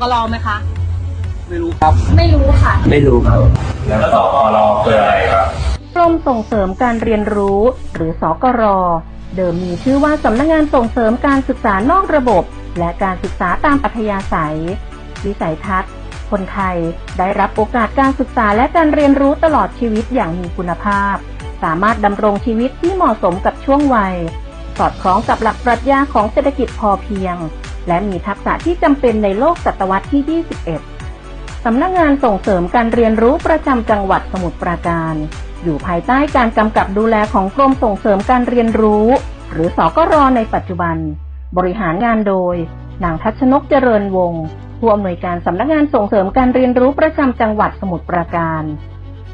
กรไหมคะ ไม่รู้ครับ ไม่รู้ค่ะ ไม่รู้ครับ แล้วสอกรคืออะไรครับกรมส่งเสริมการเรียนรู้ หรือสกร เดิมมีชื่อว่าสำนักงานส่งเสริมการศึกษานอกระบบ และการศึกษาตามอัธยาศัย วิสัยทัศน์ คนไทยได้รับโอกาสการศึกษาและการเรียนรู้ตลอดชีวิตอย่างมีคุณภาพ สามารถดำรงชีวิตที่เหมาะสมกับช่วงวัย สอดคล้องกับหลักปรัชญาของเศรษฐกิจพอเพียง และมีทักษะที่จำเป็นในโลกศตวรรษที่ 21 สำนักงานส่งเสริมการเรียนรู้ประจำจังหวัดสมุทรปราการ อยู่ภายใต้การกำกับดูแลของกรมส่งเสริมการเรียนรู้ หรือสกรในปัจจุบัน บริหารงานโดยนางทัชนกเจริญวงศ์ผู้อำนวยการสำนักงานส่งเสริมการเรียนรู้ประจำจังหวัดสมุทรปราการ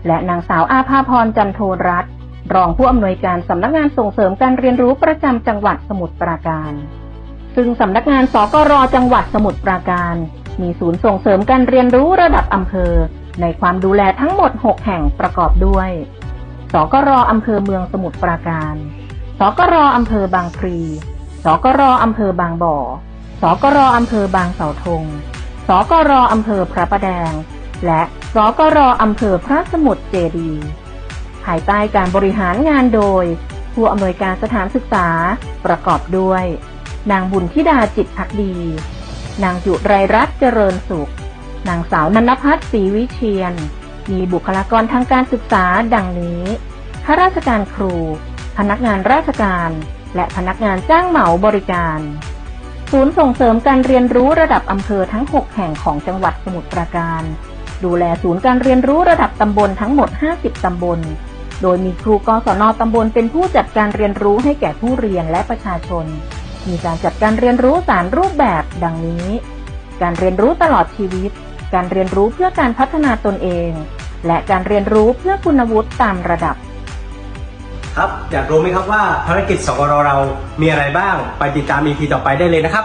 และนางสาวอาภาพรจันโทรัตน์รองผู้อำนวยการสำนักงานส่งเสริมการเรียนรู้ประจำจังหวัดสมุทรปราการ ซึ่งสำนักงานสกรจังหวัดสมุทรปราการ มีศูนย์ส่งเสริมการเรียนรู้ระดับอำเภอ ในความดูแลทั้งหมด 6 แห่งประกอบด้วย สกรอำเภอเมืองสมุทรปราการ สกรอำเภอบางพลี สกรอำเภอบางบ่อ สกรอำเภอบางเสาธง สกรอำเภอพระประแดง และสกรอำเภอพระสมุทรเจดีย์ภายใต้การบริหารงานโดย ผู้อำนวยการสถานศึกษาประกอบด้วย นางบุญธิดาจิตพักดี นางจุไรรัตน์เจริญสุข นางสาวนันพัฒน์ศรีวิเชียน มีบุคลากรทางการศึกษาดังนี้ ข้าราชการครู พนักงานราชการ และพนักงานจ้างเหมาบริการ ศูนย์ส่งเสริมการเรียนรู้ระดับอำเภอทั้ง 6 แห่งของจังหวัดสมุทรปราการ ดูแลศูนย์การเรียนรู้ระดับตำบลทั้งหมด 50 ตำบล โดยมีครูกศนตำบลเป็นผู้จัดการเรียนรู้ให้แก่ผู้เรียนและประชาชน มีการจัดการเรียนรู้สารรูปแบบ ดังนี้ การเรียนรู้ตลอดชีวิต การเรียนรู้เพื่อการพัฒนาตนเอง และการเรียนรู้เพื่อคุณวุฒิตามระดับ ครับ อยากรู้ไหมครับว่าภารกิจสกรเรา มีอะไรบ้าง ไปติดตามอีพีต่อไปได้เลยนะครับ